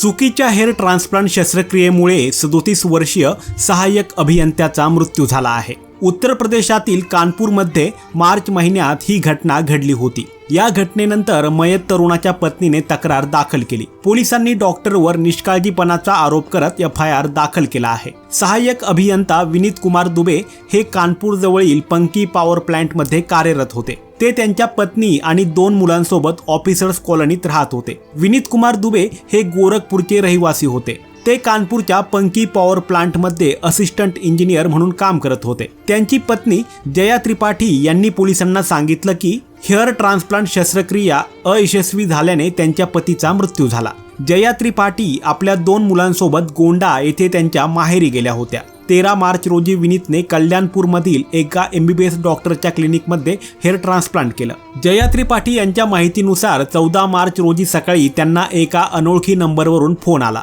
चुकीच्या hair transplant शस्त्रक्रियेमुळे सदोतीस वर्षीय सहाय्यक अभियंत्याचा मृत्यू झाला आहे. उत्तर प्रदेशातील कानपूरमध्ये मार्च महिन्यात ही घटना घडली होती. या घटनेनंतर मयत तरुणाच्या पत्नीने तक्रार दाखल केली. पोलिसांनी डॉक्टरवर निष्काळजीपणाचा आरोप करत एफ आय आर दाखल केला आहे. सहाय्यक अभियंता विनीत कुमार दुबे हे कानपूर जवळील पंकी पॉवर प्लांटमध्ये कार्यरत होते. ते त्यांच्या पत्नी आणि दोन मुलांसोबत ऑफिसर्स कॉलनीत राहत होते. विनीत कुमार दुबे हे गोरखपूरचे रहिवासी होते. ते कानपूरच्या पंकी पॉवर प्लांटमध्ये असिस्टंट इंजिनियर म्हणून काम करत होते. त्यांची पत्नी जया त्रिपाठी यांनी पोलिसांना सांगितलं की हेअर ट्रान्सप्लांट शस्त्रक्रिया अयशस्वी झाल्याने त्यांच्या पतीचा मृत्यू झाला. जया त्रिपाठी आपल्या दोन मुलांसोबत गोंडा येथे त्यांच्या माहेरी गेल्या होत्या. तेरा मार्च रोजी विनीतने कल्याणपूरमधील एका एमबीबीएस डॉक्टरच्या क्लिनिकमध्ये हेअर ट्रान्सप्लांट केलं. जया त्रिपाठी यांच्या माहितीनुसार चौदा मार्च रोजी सकाळी त्यांना एका अनोळखी नंबरवरून फोन आला.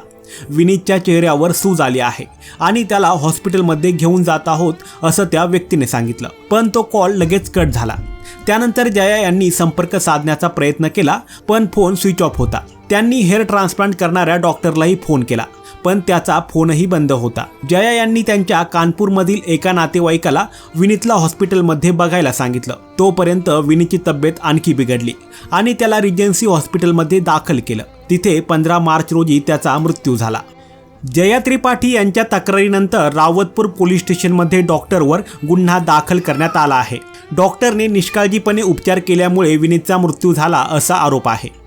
विनीतच्या चेहऱ्यावर सूज आली आहे आणि त्याला हॉस्पिटलमध्ये घेऊन जात आहोत असं त्या व्यक्तीने सांगितलं. पण तो कॉल लगेच कट झाला. त्यानंतर जया यांनी संपर्क साधण्याचा प्रयत्न केला पण फोन स्विच ऑफ होता. त्यांनी हेअर ट्रान्सप्लांट करणाऱ्या डॉक्टरलाही फोन केला. पण त्याचा फोनही बंद होता. जया यांनी त्यांच्या कानपूरमधील एका नातेवाईकाला विनीतला हॉस्पिटलमध्ये बघायला सांगितलं. तोपर्यंत विनीतची तब्येत आणखी बिघडली आणि त्याला रिजन्सी हॉस्पिटलमध्ये दाखल केलं. तिथे पंधरा मार्च रोजी त्याचा मृत्यू झाला. जया त्रिपाठी यांच्या तक्रारीनंतर रावतपूर पोलीस स्टेशनमध्ये डॉक्टरवर गुन्हा दाखल करण्यात आला आहे. डॉक्टरने निष्काळजीपणे उपचार केल्यामुळे विनीतचा मृत्यू झाला असा आरोप आहे.